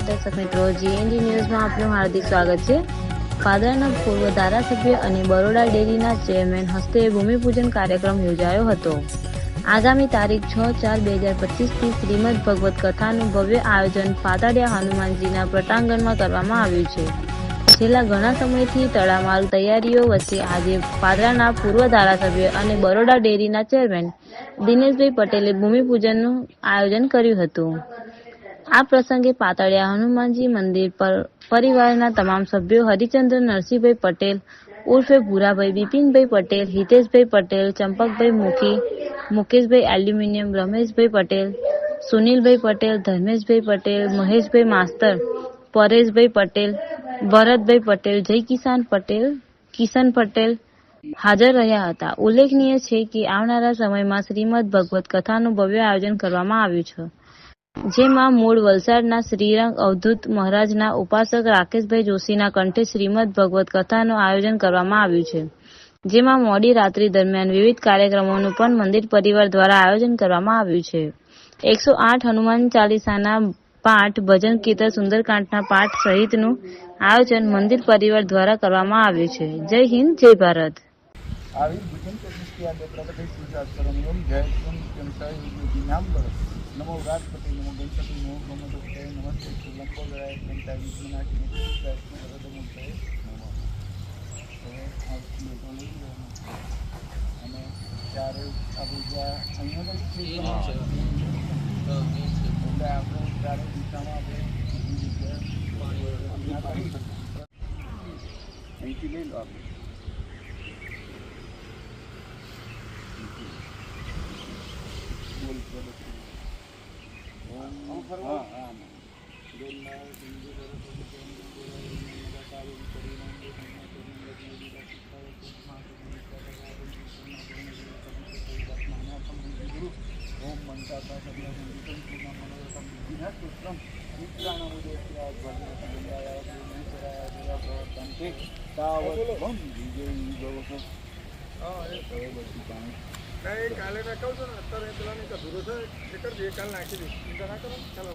દર્શક મિત્રો જીએનડી ન્યૂઝમાં આપનું હાર્દિક સ્વાગત છે. પાદરાના પૂર્વ ધારાસભ્ય અને બરોડા ડેરીના ચેરમેન હસ્તે ભૂમિપૂજન કાર્યક્રમ યોજાયો હતો. આગામી તારીખ છ ચાર બે હજાર પચીસથી શ્રીમદ ભગવત કથાનું ભવ્ય આયોજન પાતાડિયા હનુમાનજીના પ્રટાંગણમાં કરવામાં આવ્યું છે. છેલ્લા ઘણા સમયથી તડામાર તૈયારીઓ વચ્ચે આજે પાદરાના પૂર્વ ધારાસભ્ય અને બરોડા ડેરીના ચેરમેન દિનેશભાઈ પટેલે ભૂમિપૂજનનું આયોજન કર્યું હતું. આ પ્રસંગે પાતળિયા હનુમાનજી મંદિર પર પરિવારના તમામ સભ્યો હરિચંદ્ર, નરસિંહભાઈ પટેલ, ઉર્ફે ભૂરાભાઈ, બિપિનભાઈ પટેલ, હિતેશભાઈ પટેલ, ચંપકભાઈ મુખી, મુકેશભાઈ એલ્યુમિનિયમ, રમેશભાઈ પટેલ, સુનિલભાઈ પટેલ, ધર્મેશભાઈ પટેલ, મહેશભાઈ માસ્તર, પરેશભાઈ પટેલ, ભરતભાઈ પટેલ, જય કિસાન પટેલ, કિશન પટેલ હાજર રહ્યા હતા. ઉલ્લેખનીય છે કે આવનારા સમયમાં શ્રીમદ ભગવત કથાનું ભવ્ય આયોજન કરવામાં આવ્યું છે. જેમાં મૂળ વલસાડના શ્રીરંગ અવધૂત મહારાજના ઉપાસક રાકેશભાઈ જોશીના કંઠે શ્રીમદ ભગવત કથાનું આયોજન કરવામાં આવ્યું છે. જેમાં મોડી રાત્રિ દરમિયાન વિવિધ કાર્યક્રમોનું પણ મંદિર પરિવાર દ્વારા આયોજન કરવામાં આવ્યું છે. એકસો આઠ હનુમાન ચાલીસાના પાઠ, ભજન કીર્તન, સુંદરકાંડના પાઠ સહિતનું આયોજન મંદિર પરિવાર દ્વારા કરવામાં આવ્યું છે. જય હિન્દ, જય ભારત. આવિર્ભૂતં પ્રતિષ્ઠ્યાદે પ્રગતિ સુશાસ્ત્રમ જય ગુણ કેમસાય વિજ્ઞામ્બર નમો રાજપતિ નમો ગણપતિ નમો ગમદોપતે નમસ્તે લંબોદરાય ઘંટા વિઘ્નાશિની વરદમૂર્તય નમઃ હવે આ બેટો લઈ અને આપણે જ્યાં અહીંયા જ છે એટલે આપણે ચારે દિશામાં આપણે અહીંથી લઈ લો આપણે દેવા પ્રવર્તન્તે તાવત એ વિજયી ભવઃ કાલે મેં કહું છું ને, અત્યારે પેલા નહીં અધૂરો છે એ કરજે કાલે નાખી દઈશ. ચિંતા ના કરો, ચાલો.